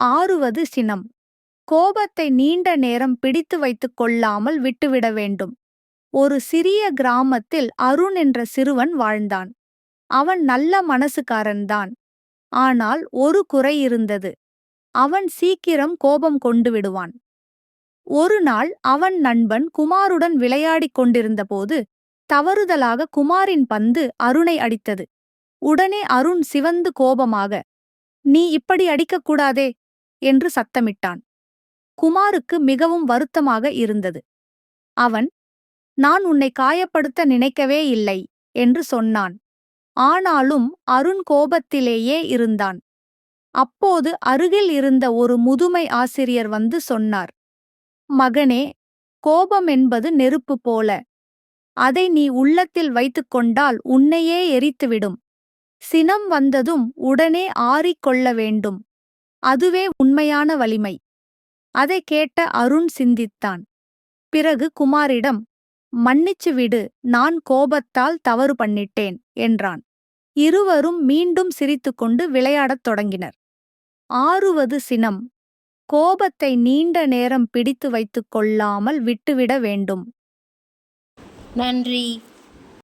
ஆறுவது சினம். கோபத்தை நீண்ட நேரம் பிடித்து வைத்துக் கொள்ளாமல் விட்டுவிட வேண்டும். ஒரு சிறிய கிராமத்தில் அருண் என்ற சிறுவன் வாழ்ந்தான். அவன் நல்ல மனசுக்காரன்தான். ஆனால் ஒரு குறை இருந்தது. அவன் சீக்கிரம் கோபம் கொண்டு விடுவான். ஒரு நாள் அவன் நண்பன் குமாருடன் விளையாடிக் கொண்டிருந்தபோது தவறுதலாக குமாரின் பந்து அருணை அடித்தது. உடனே அருண் சிவந்து கோபமாக நீ இப்படி அடிக்கக்கூடாதே என்று சத்தமிட்டான். குமாருக்கு மிகவும் வருத்தமாக இருந்தது. அவன் நான் உன்னை காயப்படுத்த நினைக்கவே இல்லை என்று சொன்னான். ஆனாலும் அருண் கோபத்திலேயே இருந்தான். அப்போது அருகில் இருந்த ஒரு முதுமை ஆசிரியர் வந்து சொன்னார் மகனே கோபம் என்பது நெருப்பு போல. அதை நீ உள்ளத்தில் வைத்துக்கொண்டால் உன்னையே எரித்துவிடும். சினம் வந்ததும் உடனே ஆறிக்கொள்ள வேண்டும். அதுவே உண்மையான வலிமை. அதை கேட்ட அருண் சிந்தித்தான். பிறகு குமாரிடம் மன்னிச்சு விடு நான் கோபத்தால் தவறு பண்ணிட்டேன் என்றான். இருவரும் மீண்டும் சிரித்துக்கொண்டு விளையாடத் தொடங்கினர். ஆறுவது சினம். கோபத்தை நீண்ட நேரம் பிடித்து வைத்துக் கொள்ளாமல் விட்டுவிட வேண்டும். நன்றி.